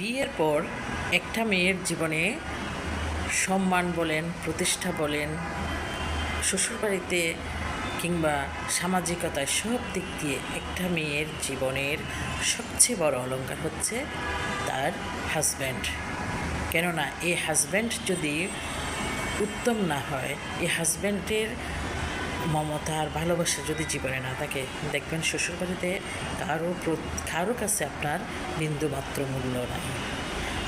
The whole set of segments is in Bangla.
বিয়ের পর একটা মেয়ের জীবনে সম্মান বলেন, প্রতিষ্ঠা বলেন, শ্বশুরবাড়িতে কিংবা সামাজিকতায় সব দিক দিয়ে একটা মেয়ের জীবনের সবচেয়ে বড় অলংকার হচ্ছে তার হাজব্যান্ড কেননা এই হাজব্যান্ড যদি উত্তম না হয় এই হাজব্যান্ডের মমতা আর ভালোবাসা যদি জীবনে না থাকে, দেখবেন শ্বশুরবাড়িতে কারও কারও কাছে আপনার বিন্দুমাত্র মূল্য নাই।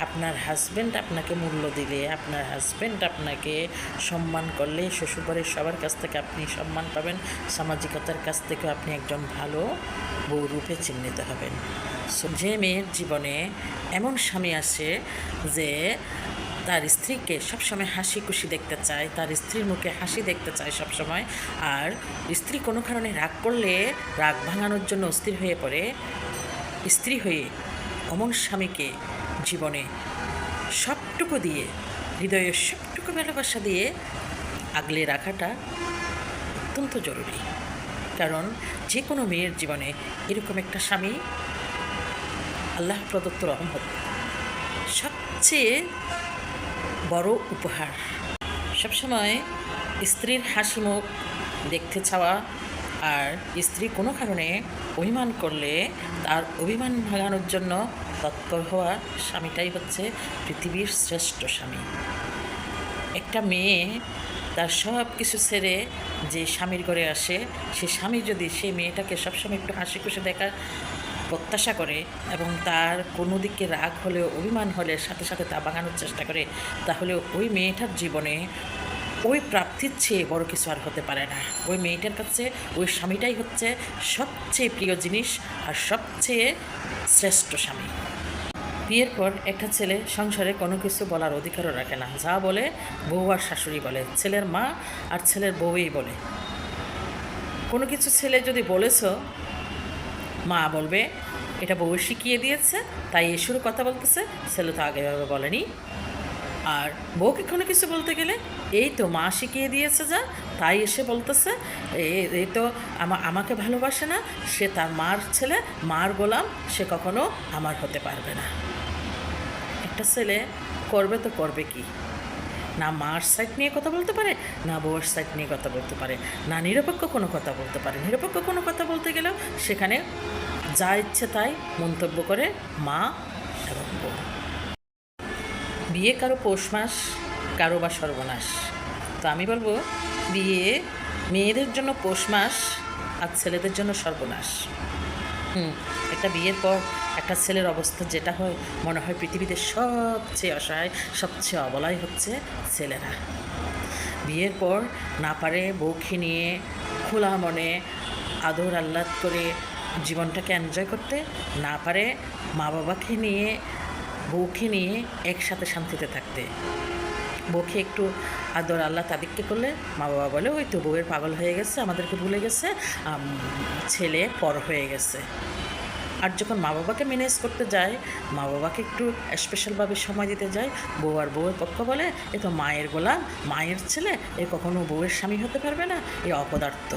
আপনার হাজব্যান্ড আপনাকে মূল্য দিলে আপনার হাজব্যান্ড আপনাকে সম্মান করলে শ্বশুরবাড়ির সবার কাছ থেকে আপনি সম্মান পাবেন, সামাজিকতার কাছ থেকেও আপনি একজন ভালো বউ রূপে চিহ্নিত হবেন। যে মেয়ের জীবনে এমন স্বামী আসে যে তার স্ত্রীকে সবসময় হাসি খুশি দেখতে চায়, তার স্ত্রীর মুখে হাসি দেখতে চায় সবসময়। আর স্ত্রী কোনো কারণে রাগ করলে, রাগ ভাঙানোর জন্য অস্থির হয়ে পড়ে। স্ত্রী হয়ে অমন স্বামীকে জীবনে সবটুকু দিয়ে হৃদয়ের সবটুকু ভালোবাসা দিয়ে আগলে রাখাটা অত্যন্ত জরুরি। কারণ যে কোনো মেয়ের জীবনে এরকম একটা স্বামী আল্লাহ প্রদত্ত রহমত। সবচেয়ে বড় উপহার। সবসময় স্ত্রীর হাসি মুখ দেখতে চাওয়া আর স্ত্রী কোনো কারণে অভিমান করলে তার অভিমান ভাঙানোর জন্য তৎপর হওয়া স্বামীটাই হচ্ছে পৃথিবীর শ্রেষ্ঠ স্বামী। একটা মেয়ে তার সব কিছু ছেড়ে যে স্বামীর ঘরে আসে, সে স্বামী যদি সে মেয়েটাকে সবসময় একটু হাসি খুশি দেখার প্রত্যাশা করে এবং তার কোনো দিকে রাগ হলেও, অভিমান হলে সাথে সাথে তা বাঙানোর চেষ্টা করে তাহলে ওই মেয়েটার জীবনে ওই প্রাপ্তির চেয়ে বড় কিছু আর হতে পারে না। ওই মেয়েটার কাছে ওই স্বামীটাই হচ্ছে সবচেয়ে প্রিয় জিনিস আর সবচেয়ে শ্রেষ্ঠ স্বামী। বিয়ের পর একটা ছেলে সংসারে কোনো কিছু বলার অধিকারও রাখে না। যা বলে বউ আর শাশুড়ি বলে, ছেলের মা আর ছেলের বউই বলে। কোনো কিছু ছেলে যদি বলেছ মা বলবে, এটা বউ শিখিয়ে দিয়েছে, তাই এ শুরু কথা বলতেছে, ছেলে তো আগেভাবে বলেনি। আর বউকে কোনো কিছু বলতে গেলে, এই তো মা শিখিয়ে দিয়েছে যা, তাই এসে বলতেছে এই তো আমা, আমাকে ভালোবাসে না, সে তার মার ছেলে, মার গোলাম, সে কখনো আমার হতে পারবে না। একটা ছেলে করবে তো করবে কি? না মার সাইড নিয়ে কথা বলতে পারে, না বউয়ের সাইড নিয়ে কথা বলতে পারে, না নিরপেক্ষ কোনো কথা বলতে পারে। নিরপেক্ষ কোনো কথা বলতে গেলেও সেখানে যা ইচ্ছে তাই মন্তব্য করে মা এবং বউ। বিয়ে কারও পৌষ মাস, কারও বা সর্বনাশ। তো আমি বলব, বিয়ে মেয়েদের জন্য পৌষ মাস আর ছেলেদের জন্য সর্বনাশ। একটা বিয়ের পর একটা ছেলের অবস্থা যেটা হয়, মনে হয় পৃথিবীতে সবচেয়ে অসহায়, সবচেয়ে অবলাই হচ্ছে ছেলেরা। বিয়ের পর না পারে বউকে নিয়ে খোলা মনে আদর আহ্লাদ করে জীবনটাকে এনজয় করতে, না পারে মা বাবাকে নিয়ে, বউকে নিয়ে একসাথে শান্তিতে থাকতে। বউকে একটু আদর আল্লাহ তাদেরকে করলে মা বাবা বলে, ওই তো বউয়ের পাগল হয়ে গেছে, আমাদেরকে ভুলে গেছে ছেলে পর হয়ে গেছে। আর যখন মা বাবাকে ম্যানেজ করতে যায় মা বাবাকে একটু স্পেশালভাবে সময় দিতে যায়, বউ আর বউয়ের পক্ষ বলে, এ তো মায়ের গোলাম, মায়ের ছেলে, এ কখনো বউয়ের স্বামী হতে পারবে না, এ অপদার্থ।